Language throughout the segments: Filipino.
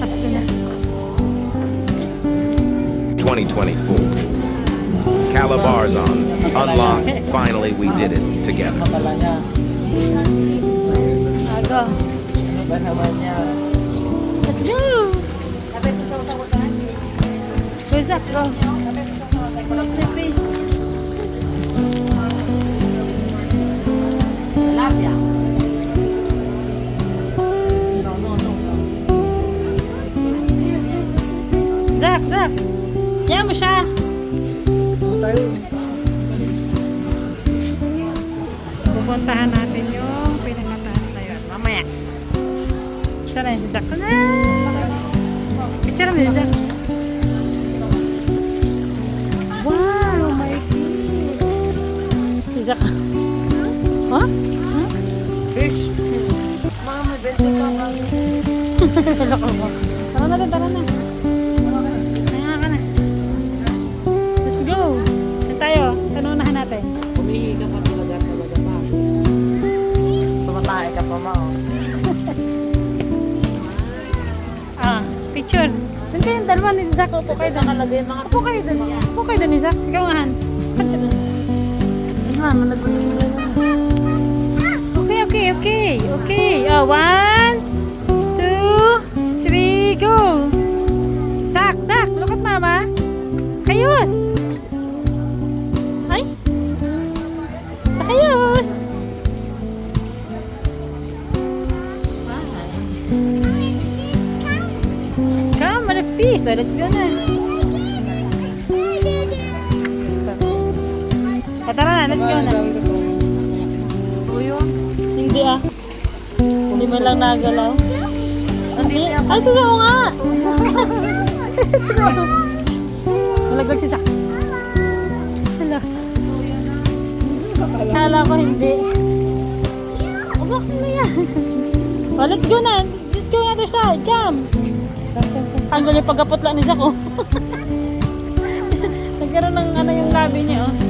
Pasko na. 2024. Calabar's on. Unlock. Finally, we did it together. Pala niya. Aga. Ano ba naman niya? Let's go! Go, Zach, go. Sleepy. Zach. Yan mo siya. Pupuntahan natin yung pinakataas na yun. Mamaya. Isa na yun si. Ah! Picture mo si Zach. Wow, my God. Si Zach. Huh? Fish. Mga may bento pa. mami. Loko mo. Tara na tara na. Tumatay ka pa ma. oh. Ah, picture. Doon kayo, dalawa ni Zach. Upo kayo doon. Nakalagay mga Upo kayo doon. Upo kayo doon ni Zach. Ikaw nga. Okay, okay, okay. Okay. Oh, one, Come, feast. So, let's go na. O, tara na, let's go na. Hindi ah. Hindi mo lang nagalaw. Ay, totoo nga. Totoo. Malaglag si Zach. Hala. Kala ko hindi. Oh, bakit na yan? Oh, let's go na. Let's go on other side. Come. Tanggal yung pagkapot lang ni Zach, oh. Nagkaroon ng ano yung labi niya, oh.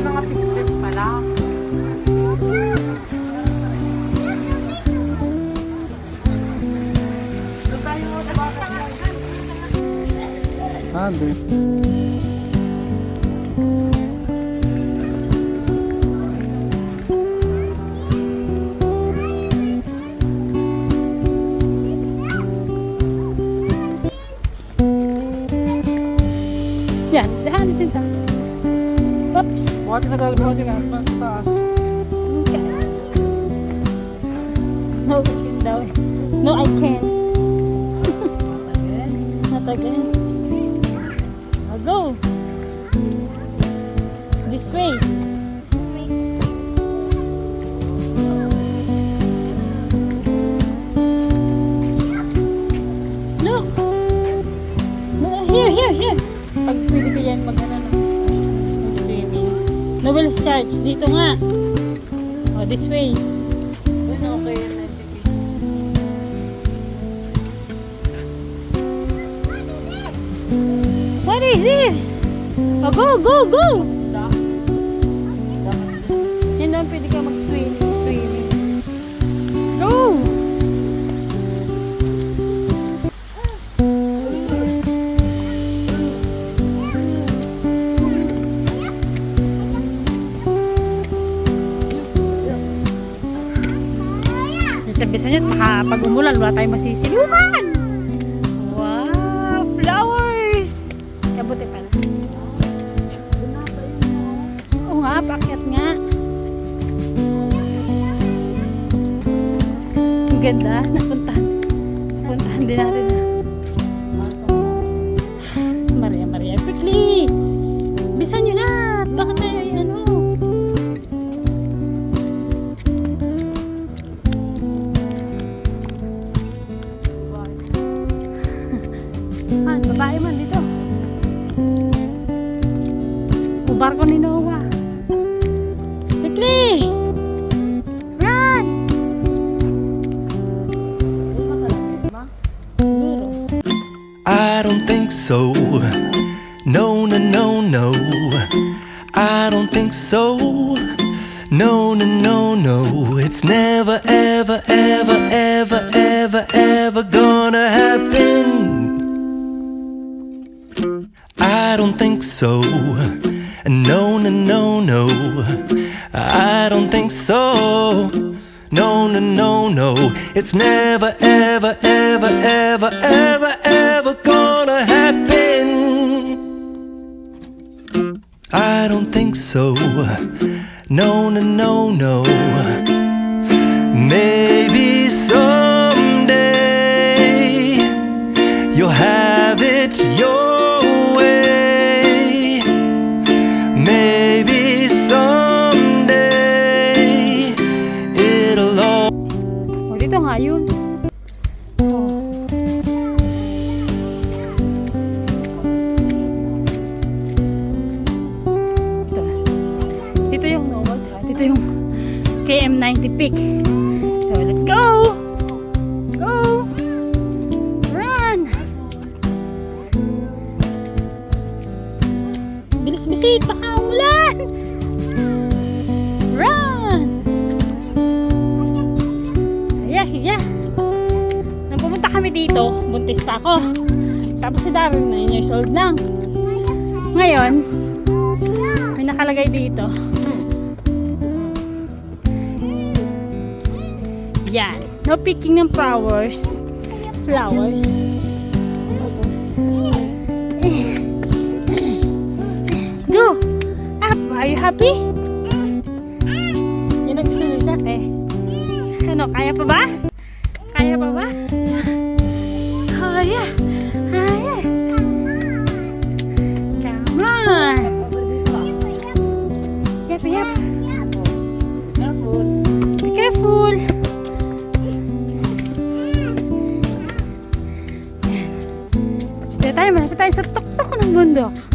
yung mga pispis pala. Ah, doon. Yan, dahan ni Sinta. Oops. Buhati na dahil buhati na. Mas taas. No, I can daw. eh. No, I can. Not again. I'll go. This way. Church. Dito nga. Oh, this way. Okay. What is this? Oh, go, go, go! Yan doon pwede ka mag-swimming, Nyo, baka pag umulan, wala tayong masisilukan. Wow! Flowers! Kabuti pala. Oo nga, pakyat nga. Ang ganda. Napuntahan. Napuntahan din natin. sâu. I don't think so. No, no, no, no. KM90 peak. So, let's go! Go! Run! Bilis bisit! Baka umulan! Run! Hiya, hiya. Nung pumunta kami dito, buntis pa ako. Tapos si Darren, 9 years old lang. Ngayon, may nakalagay dito. Yan. No picking ng flowers. Flowers. Go! Up! Are you happy? Yan ang gusto ni eh. Ano, kaya pa ba? Tayo, sa tuktok ng bundok.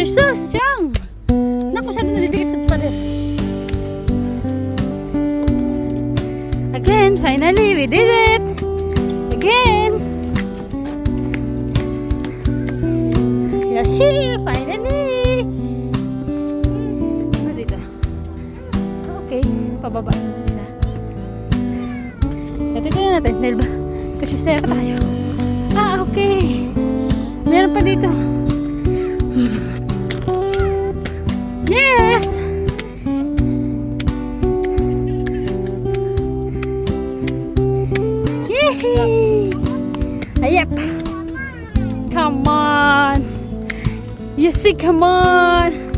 You're so strong. Naku, siya nadidikit sa pader. Again, finally, we did it. Again. You're here, finally. Ano dito? Okay, pababa na siya. Dito na natin, dahil ba? Kasi sera tayo. Ah, okay. Meron pa dito. Yes! Yay! Ayep. Come on. You see, come on.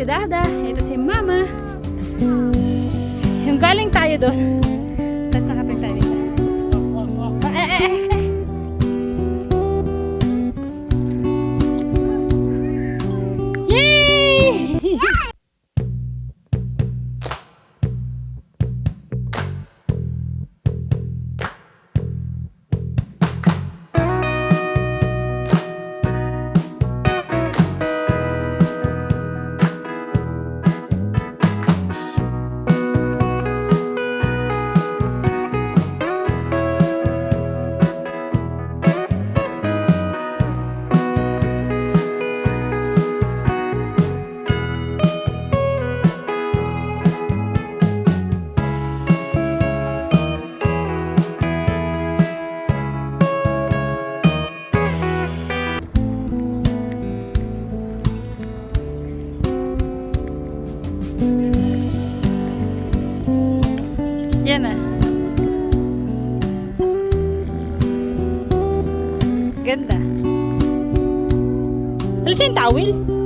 Si Dada. Ito si Mama. Yung galing tayo doon. Alas yung towel?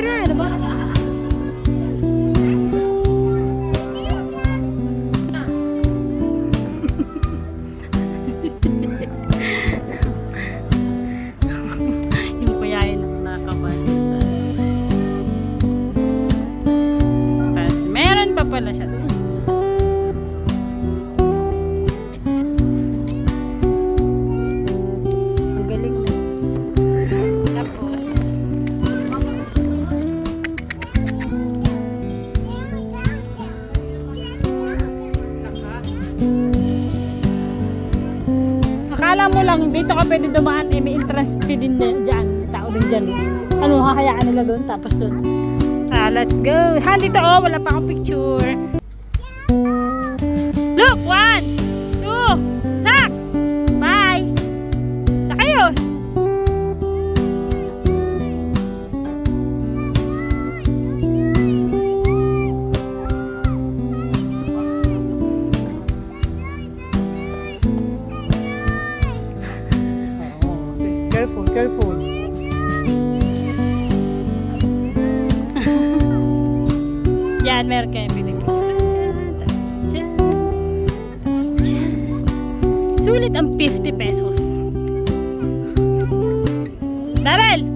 Picture na! Akala mo lang dito ka pwede dumaan eh may entrance fee din dyan. Tao din dyan. Ano hahayaan nila doon tapos doon. Ah let's go. Ha dito oh wala pa akong picture. Look one Careful, careful. Yan, meron kayong dyan. Sulit ang 50 pesos. Daryl!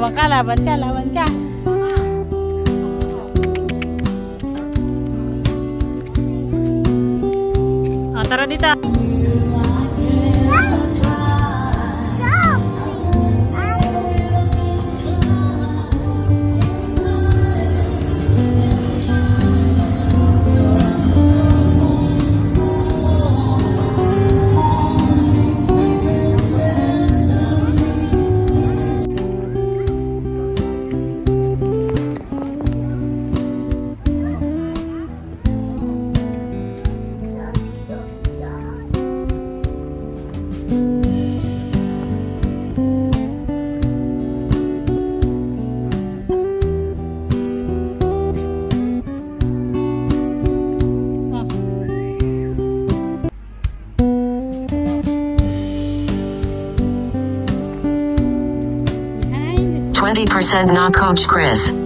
Laban ka, laban ka, laban ka. Oh, tara dito. 20% not Coach Chris.